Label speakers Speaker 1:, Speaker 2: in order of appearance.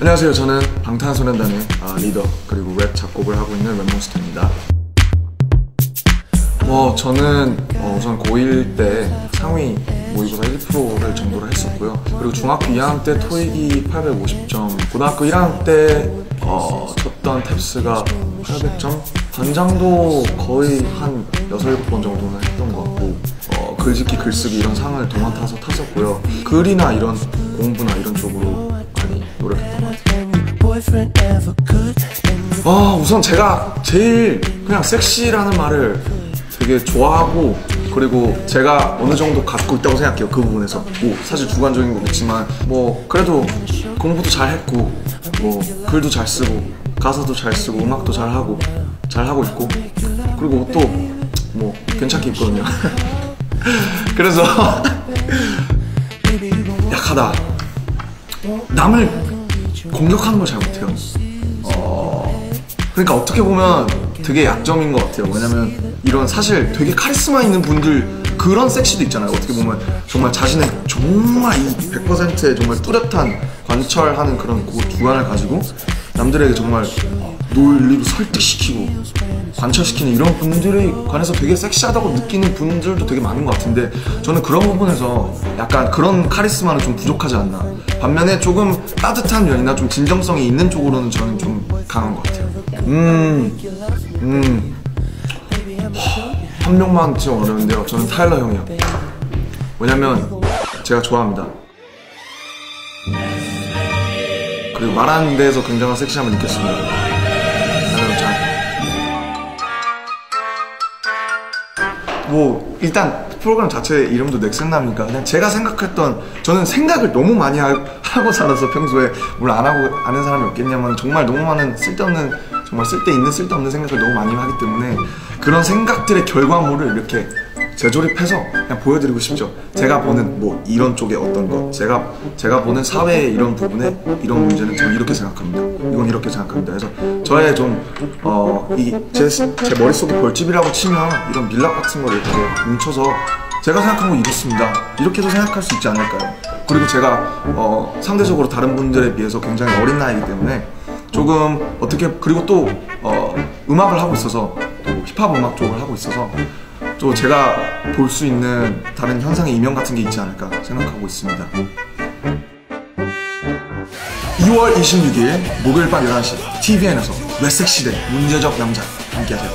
Speaker 1: 안녕하세요. 저는 방탄소년단의 아, 리더 그리고 랩 작곡을 하고 있는 랩몬스터입니다. 뭐 저는 어, 우선 고1 때 상위 모의고사 1%를 정도를 했었고요. 그리고 중학교 2학년 때 토익이 850점, 고등학교 1학년 때 어, 쳤던 탭스가 800점, 반장도 거의 한 6, 7번 정도는 했던 것 같고 어, 글짓기, 글쓰기 이런 상을 타서 탔었고요. 글이나 이런 공부나 이런 쪽으 아 우선 제가 제일 그냥 섹시라는 말을 되게 좋아하고 그리고 제가 어느 정도 갖고 있다고 생각해요 그 부분에서. 뭐 사실 주관적인 거겠지만 뭐 그래도 공부도 잘 했고 뭐 글도 잘 쓰고 가사도 잘 쓰고 음악도 잘 하고 잘 하고 있고 그리고 옷도 뭐 괜찮게 입거든요. 그래서 약하다. 남을 공격하는 걸 잘 못해요. 어, 그러니까 어떻게 보면 되게 약점인 것 같아요. 왜냐면 이런 사실 되게 카리스마 있는 분들 그런 섹시도 있잖아요. 어떻게 보면 정말 자신의 정말 이 100%의 정말 뚜렷한 관철하는 그런 그 주관을 가지고 남들에게 정말 놀리고 설득시키고 관철시키는 이런 분들에 관해서 되게 섹시하다고 느끼는 분들도 되게 많은 것 같은데 저는 그런 부분에서 약간 그런 카리스마는 좀 부족하지 않나 반면에 조금 따뜻한 면이나 좀 진정성이 있는 쪽으로는 저는 좀 강한 것 같아요 음, 음. 허, 한 명만 지금 어려운데요. 저는 타일러 형이요. 왜냐면 제가 좋아합니다. 그리고 말하는 데에서 굉장한 섹시함을 느꼈습니다. 뭐 일단 프로그램 자체 이름도 넥센남이니까 그냥 제가 생각했던 저는 생각을 너무 많이 하, 고 살아서 평소에 뭘 안 하고 아는 사람이 없겠냐면 정말 너무 많은 쓸데없는 정말 쓸데 있는 쓸데없는 생각을 너무 많이 하기 때문에 그런 생각들의 결과물을 이렇게 재조립해서 그냥 보여드리고 싶죠. 제가 보는 뭐 이런 쪽의 어떤 것, 제가 제가 보는 사회의 이런 부분에 이런 문제는 저는 이렇게 생각합니다. 이건 이렇게 생각합니다. 그래서 저의 좀어이제 제 머릿속에 벌집이라고 치면 이런 밀랍 같은 걸 이렇게 뭉쳐서 제가 생각한 건 이렇습니다. 이렇게도 생각할 수 있지 않을까요? 그리고 제가 어 상대적으로 다른 분들에 비해서 굉장히 어린 나이이기 때문에 조금 어떻게 그리고 또 어, 음악을 하고 있어서 또 힙합 음악 쪽을 하고 있어서 또 제가 볼 수 있는 다른 현상의 이면 같은 게 있지 않을까 생각하고 있습니다. 2월 26일 목요일 밤 11시 TVN에서 외색시대 문제적 남자 함께하세요.